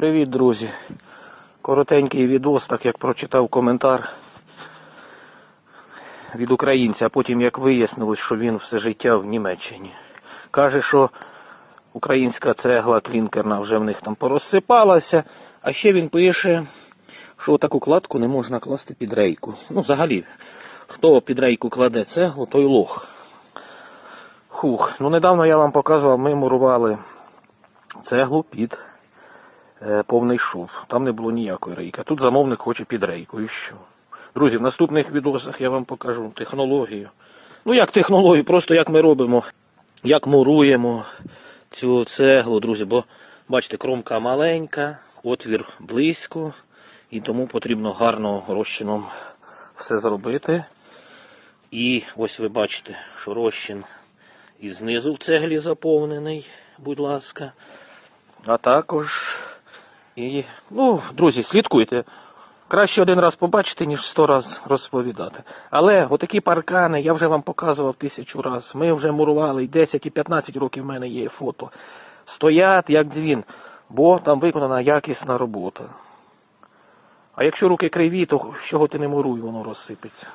Привіт, друзі. Коротенький відос, так як прочитав коментар від українця, а потім як вияснилось, що він все життя в Німеччині. Каже, що українська цегла клінкерна вже в них там порозсипалася, а ще він пише, що таку кладку не можна класти під рейку. Ну, взагалі, хто під рейку кладе цеглу, той лох. Хух. Ну, недавно я вам показував, ми мурували цеглу під е, повний шов. Там не було ніякої рейки. А тут замовник хоче під рейку. І що? Друзі, в наступних відосах я вам покажу технологію. Ну як технологію, просто як ми робимо, як муруємо цю цеглу, друзі. Бо бачите, кромка маленька, отвір близько, і тому потрібно гарно розчином все зробити. І ось ви бачите, що розчин і знизу в цеглі заповнений, будь ласка. А також і, ну, друзі, слідкуйте. Краще один раз побачити, ніж сто раз розповідати. Але отакі паркани я вже вам показував тисячу раз. Ми вже мурували і 10 і 15 років в мене є фото. Стоять як дзвін, бо там виконана якісна робота. А якщо руки криві, то з чого ти не муруй, воно розсипеться.